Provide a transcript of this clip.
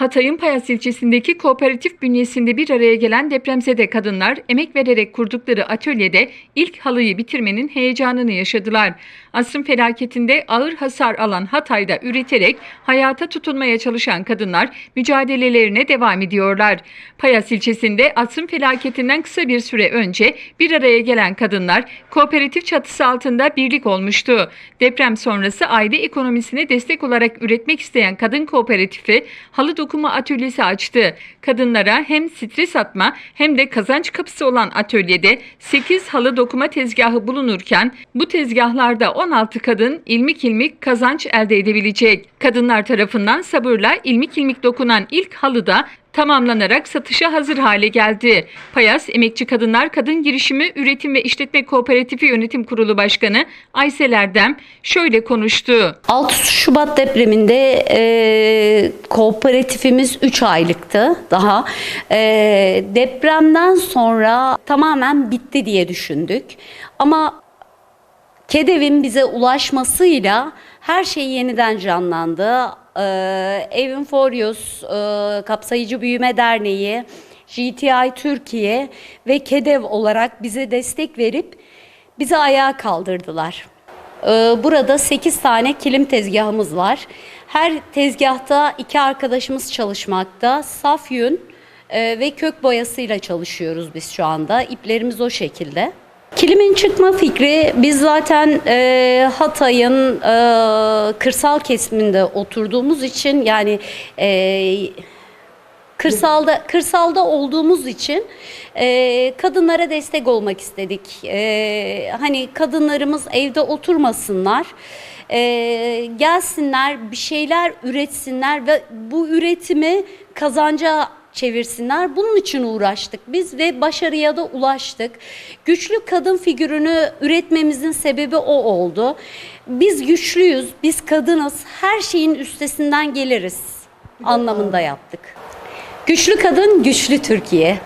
Hatay'ın Payas ilçesindeki kooperatif bünyesinde bir araya gelen depremzede kadınlar emek vererek kurdukları atölyede ilk halıyı bitirmenin heyecanını yaşadılar. Asrın felaketinde ağır hasar alan Hatay'da üreterek hayata tutunmaya çalışan kadınlar mücadelelerine devam ediyorlar. Payas ilçesinde asrın felaketinden kısa bir süre önce bir araya gelen kadınlar kooperatif çatısı altında birlik olmuştu. Deprem sonrası aile ekonomisine destek olarak üretmek isteyen kadın kooperatifi halı dokuma atölyesi açtı. Kadınlara hem stres atma hem de kazanç kapısı olan atölyede 8 halı dokuma tezgahı bulunurken bu tezgahlarda 16 kadın ilmik ilmik kazanç elde edebilecek. Kadınlar tarafından sabırla ilmik ilmik dokunan ilk halı da tamamlanarak satışa hazır hale geldi. Payas Emekçi Kadınlar Kadın Girişimi Üretim ve İşletme Kooperatifi Yönetim Kurulu Başkanı Aysel Erdem şöyle konuştu. 6 Şubat depreminde e, kooperatifimiz 3 aylıktı daha. E, depremden sonra tamamen bitti diye düşündük. Ama KEDEV'in bize ulaşmasıyla her şey yeniden canlandı. Ee, Evin Forius, e, Kapsayıcı Büyüme Derneği, GTI Türkiye ve KEDEV olarak bize destek verip bizi ayağa kaldırdılar. Ee, Burada 8 tane kilim tezgahımız var. Her tezgahta iki arkadaşımız çalışmakta. Saf yün e, ve kök boyasıyla çalışıyoruz biz şu anda. İplerimiz o şekilde. Kilimin çıkma fikri biz zaten e, Hatay'ın e, kırsal kesiminde oturduğumuz için yani e, kırsalda kırsalda olduğumuz için e, kadınlara destek olmak istedik. E, hani kadınlarımız evde oturmasınlar. e, gelsinler bir şeyler üretsinler ve bu üretimi kazanca çevirsinler. Bunun için uğraştık biz ve başarıya da ulaştık. Güçlü kadın figürünü üretmemizin sebebi o oldu. Biz güçlüyüz, biz kadınız, her şeyin üstesinden geliriz anlamında yaptık. Güçlü kadın, güçlü Türkiye.